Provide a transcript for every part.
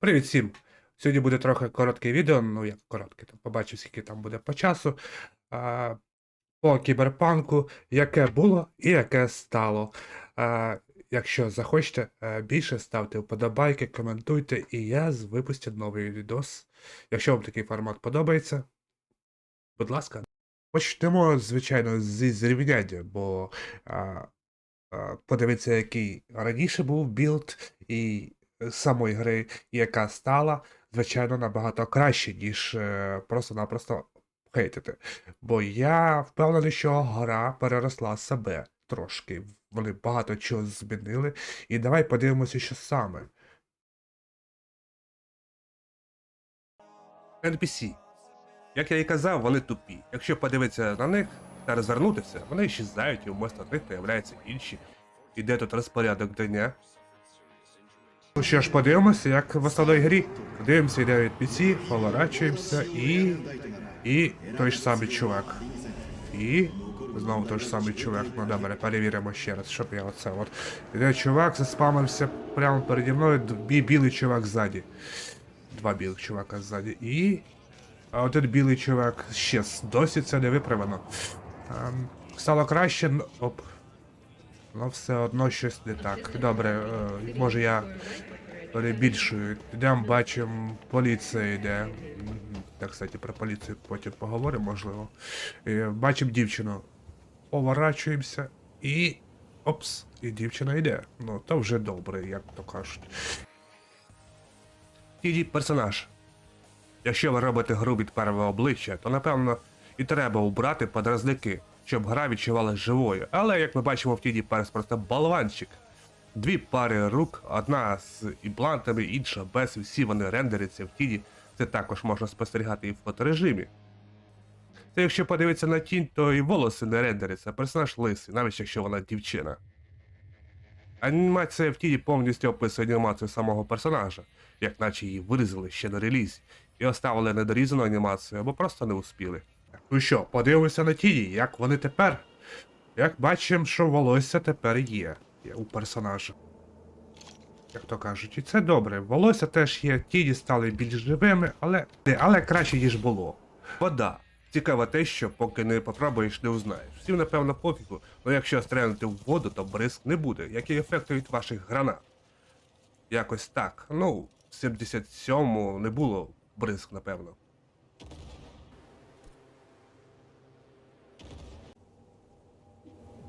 Привіт всім! Сьогодні буде трохи коротке відео, ну як коротке, там побачу, скільки там буде по часу. А, по кіберпанку, яке було і яке стало. А, якщо захочете е, більше, ставте вподобайки, коментуйте, і я випустю новий відос. Якщо вам такий формат подобається, будь ласка. Почнемо, звичайно, зі зрівняння, бо а, а, подивіться, який раніше був білд і самої гри, яка стала, звичайно, набагато краще, ніж е, просто-напросто хейтити. Бо я впевнений, що гра переросла себе трошки. Вони багато чого змінили. І давай подивимося, що саме. NPC. Як я і казав, вони тупі. Якщо подивитися на них та розвернутися, вони щезають і вместо них появляються інші. Іде тут розпорядок дня. Ну що ж, подивимося, як в основній грі. Дивимося, йде від PC, поворачуємося і. І той ж самий чувак. І. Знову той ж самий чувак. Ну добре, перевіримо ще раз, щоб я оце от. Іде чувак, заспамився прямо переді мною, бі- білий чувак ззаді. Два білих чувака ззаді. І. А один білий чувак ще досі це не виправлено. Ем, стало краще, оп. Ну, все одно щось не так. Добре, е, може я перебільшую. Йдемо, бачимо, поліція йде. Так, кстати, про поліцію потім поговоримо, можливо. Е, Бачимо дівчину. Поворачуємося і. Опс, і дівчина йде. Ну, то вже добре, як то кажуть. Тіді персонаж. Якщо ви робите гру від первого обличчя, то напевно і треба убрати подразники, щоб гра відчувалася живою. Але як ми бачимо в Тіді Перс просто болванчик. Дві пари рук, одна з імплантами, інша без, всі вони рендеряться в Тіді. Це також можна спостерігати і в фоторежимі. Та якщо подивитися на тінь, то і волоси не рендеряться, персонаж лисий, навіть якщо вона дівчина. Анімація в Тіді повністю описує анімацію самого персонажа, як наче її вирізали ще на релізі, і оставили недорізану анімацію або просто не успіли. Ну що, подивимося на Тіді, як вони тепер. Як бачимо, що волосся тепер є, є у персонажа. Як то кажуть, і це добре. Волосся теж є, тіні стали більш живими, але, але краще, ніж було. Вода. Цікаво те, що поки не попробуєш, не узнаєш. Всім, напевно, пофігу, але якщо стрельнути в воду, то бризк не буде, як і ефекти від ваших гранат. Якось так. Ну, в 77-му не було бризк, напевно.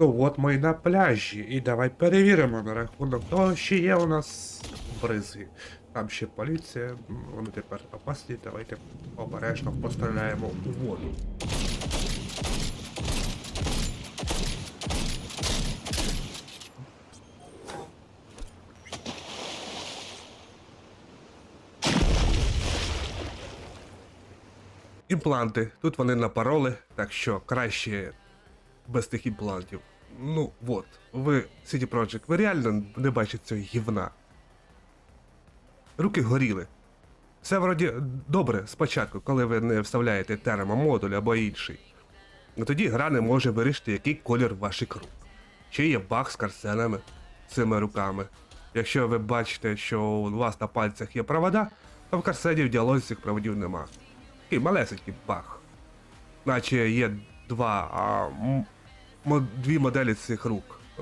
Ну от ми на пляжі, і давай перевіримо на рахунок того, що є у нас бризги. Там ще поліція, вони тепер опасні, давайте обережно постріляємо у воду. Імпланти. Тут вони напороли, так що краще без тих імплантів. Ну, от, ви City Project, ви реально не бачите цього гівна. Руки горіли. Все вроді добре спочатку, коли ви не вставляєте термомодуль або інший. Ну тоді гра не може вирішити, який колір ваших рук. Чи є баг з карсенами цими руками. Якщо ви бачите, що у вас на пальцях є провода, то в карсені в діалозі цих проводів нема. Такий малесенький баг. Наче є два, а, дві моделі цих рук. Е.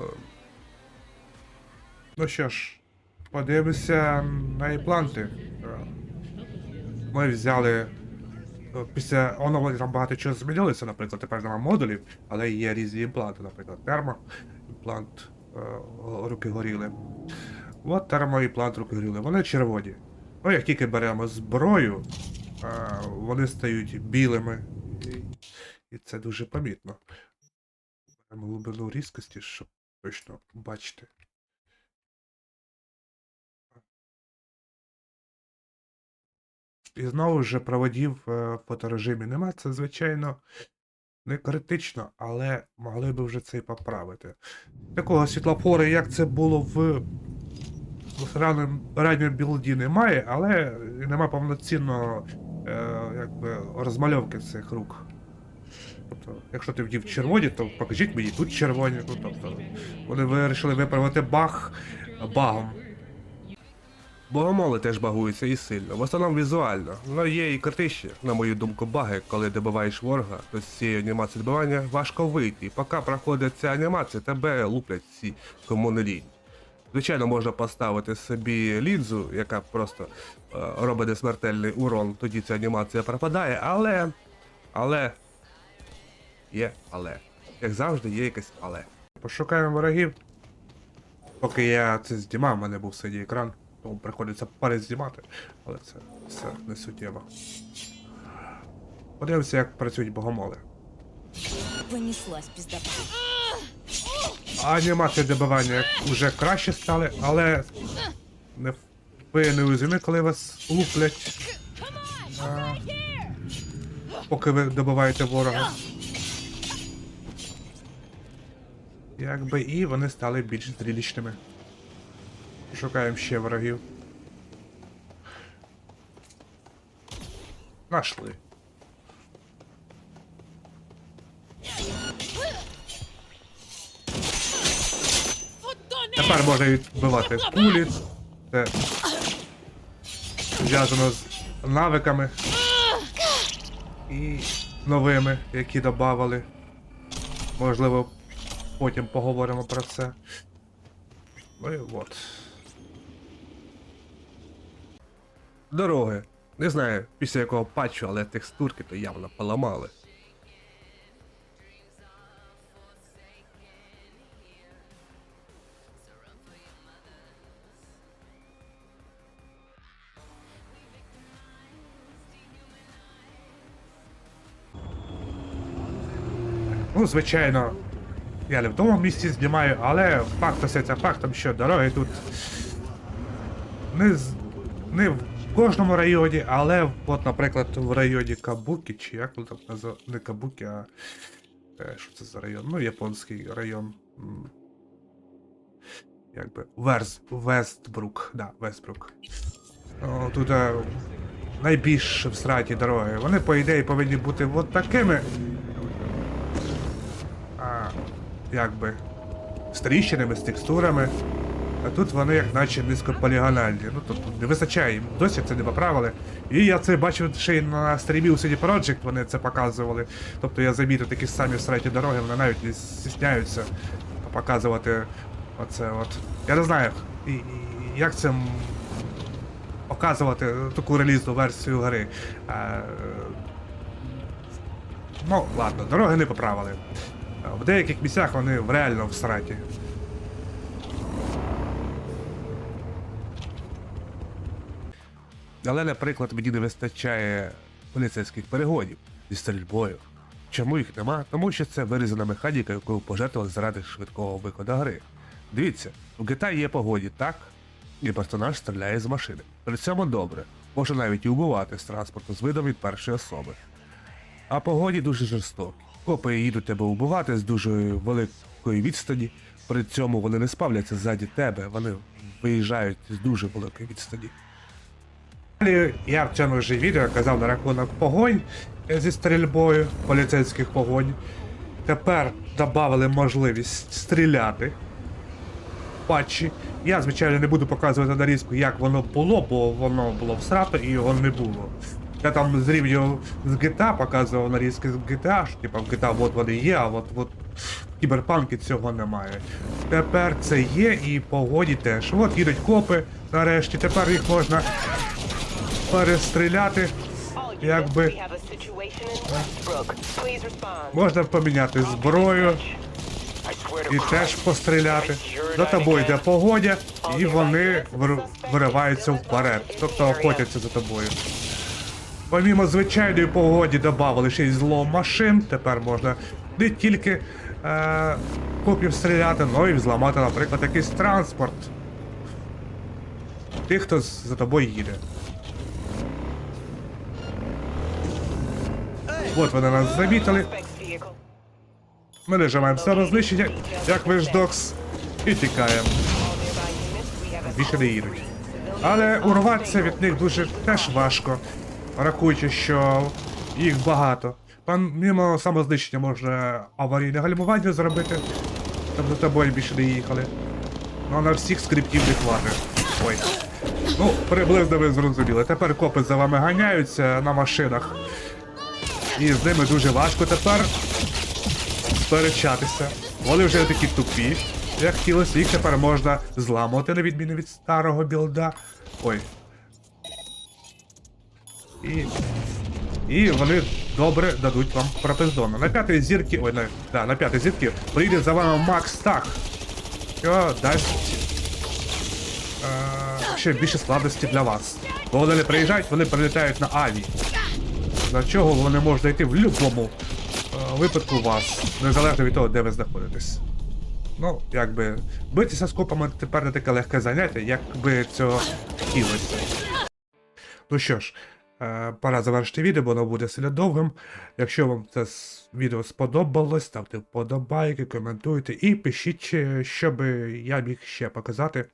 Ну що ж, подивимося на імпланти. Е, Ми взяли. е, Після оновлення там багато чого змінилося, наприклад, тепер немає модулів, але є різні імпланти, наприклад, термоімплант, е, руки горіли. От термоімплант руки горіли. Вони червоні. Ну, як тільки беремо зброю, вони стають білими. І це дуже помітно. Глибину різкості, щоб точно бачити. І знову ж проводів е, в фоторежимі нема. Це, звичайно, не критично, але могли би вже це і поправити. Такого світлофора, як це було в, ранньому, білді, немає, але нема повноцінного е, розмальовки цих рук. Тобто, якщо ти вдів червоні, то покажіть мені тут червоні. Ну, тобто, вони вирішили виправити баг багом. Богомоли теж багуються і сильно, в основному візуально. Ну є і критичні, на мою думку, баги, коли добиваєш ворога, то з цієї анімації добивання важко вийти. Поки проходить ця анімація, тебе луплять всі, кому не лінь. Звичайно, можна поставити собі лінзу, яка просто е, робить несмертельний урон, тоді ця анімація пропадає, але. Але. Є але. Як завжди, є якесь але. Пошукаємо ворогів. Поки я це знімав, в мене був синій екран, тому приходиться перезнімати, але це все не суттєво. Подивимося, як працюють богомоли. Понеслась. Анімації добивання вже краще стали, але не ви не розумієте, коли вас луплять. А, поки ви добиваєте ворога. Якби і вони стали більш зрілічними. Шукаємо ще ворогів. Нашли. Тепер можна відбивати кулі. Це зв'язано з навиками і новими, які додавали. Можливо, потім поговоримо про це. Ну і от. Дороги. Не знаю, після якого патчу, але текстурки то явно поламали. Ну, звичайно, я не в тому місці знімаю, але факт остається фактом, що дороги тут не, не в кожному районі, але от, наприклад, в районі Кабуки, чи як воно там називається, не Кабуки, а е, що це за район? Ну, японський район. Якби Верс, Вестбрук, да, Вестбрук. О, тут е, найбільш всраті дороги. Вони, по ідеї, повинні бути от такими а, якби з тріщинами, з текстурами. А тут вони як наче низькополігональні. Ну тобто не вистачає їм. Досі це не поправили. І я це бачив ще й на стрімі у CD Projekt вони це показували. Тобто я замітив такі самі всраті дороги, вони навіть не стісняються показувати оце от. Я не знаю, як це показувати таку релізну версію гри. А, Ну, ладно, дороги не поправили. В деяких місцях вони реально в сраті. Але, наприклад, мені не вистачає поліцейських перегонів зі стрільбою. Чому їх нема? Тому що це вирізана механіка, яку пожертвували заради швидкого виходу гри. Дивіться, у GTA є погоді, так? І персонаж стріляє з машини. При цьому добре. Може навіть і убивати з транспорту з видом від першої особи. А погоді дуже жорстокі. Копи їдуть тебе вбивати з дуже великої відстані. При цьому вони не спавляться ззаді тебе, вони виїжджають з дуже великої відстані. Далі я в цьому ж відео казав на рахунок погонь зі стрільбою, поліцейських погонь. Тепер додали можливість стріляти патчі. Я, звичайно, не буду показувати нарізку, як воно було, бо воно було всрато і його не було. Я там зрівнював з GTA, показував нарізки з GTA, що типа в GTA от вони є, а от, от в кіберпанки цього немає. Тепер це є і погоді теж. От їдуть копи, нарешті, тепер їх можна перестріляти. Якби можна поміняти зброю і теж постріляти. За тобою йде погодя, і вони вир- вириваються вперед, тобто охотяться за тобою. Помімо звичайної погоді додали ще й зло машин. Тепер можна не тільки е, копів стріляти, але й зламати, наприклад, якийсь транспорт. Тих, хто за тобою їде. От вони нас замітили. Ми нажимаємо все розлищення, як виждокс, і тікаємо. Більше не їдуть. Але урватися від них дуже теж важко, рахуючи, що їх багато. Помімо самознищення можна аварійне гальмування зробити, щоб за тобою більше не їхали. Ну а на всіх скриптів не хватить. Ой. Ну, приблизно ви зрозуміли. Тепер копи за вами ганяються на машинах. І з ними дуже важко тепер сперечатися. Вони вже такі тупі, як хотілося, їх тепер можна зламувати, на відміну від старого білда. Ой. І. І вони добре дадуть вам пропиздону. На п'ятій зірки. Ой, на, да, на п'ятій зірки прийде за вами Макс Так. Що дасть е, ще більше складності для вас. Бо вони не приїжджають, вони прилітають на аві. На чого вони можуть йти в будь-якому е, випадку вас, незалежно від того, де ви знаходитесь. Ну, якби битися з копами тепер не таке легке заняття, як би цього хотілося. Ну що ж, пора завершити відео, бо воно буде сильно довгим. Якщо вам це відео сподобалось, ставте вподобайки, коментуйте і пишіть, е, що би я міг ще показати.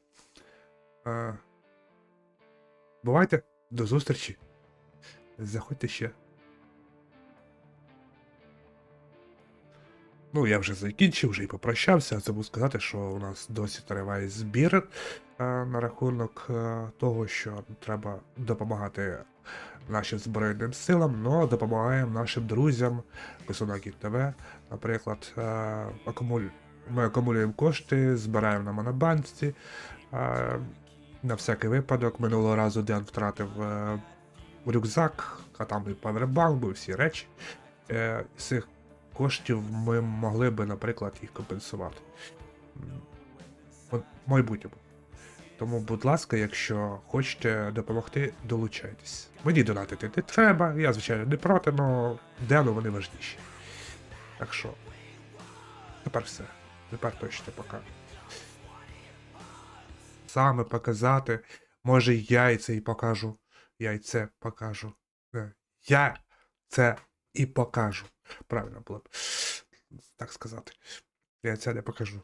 Е, бувайте, до зустрічі. Заходьте ще. Ну, я вже закінчив, вже і попрощався. Забув сказати, що у нас досі триває збір е, на рахунок е, того, що треба допомагати нашим Збройним силам, але допомагаємо нашим друзям, Косунаків ТВ, наприклад, е, ми акумулюємо кошти, збираємо на монобанці. Е, на всякий випадок, минулого разу Ден втратив е, рюкзак, а там і павербанк, був всі речі. З цих коштів ми могли би, наприклад, їх компенсувати. В майбутньому. Тому, будь ласка, якщо хочете допомогти, долучайтесь. Мені донатити не треба, я, звичайно, не проти, але Дену вони важніші. Так що, тепер все. Тепер точно пока. Саме показати, може яйце і покажу. Яйце покажу. Е, Я це і покажу. Правильно було б так сказати. Я не покажу.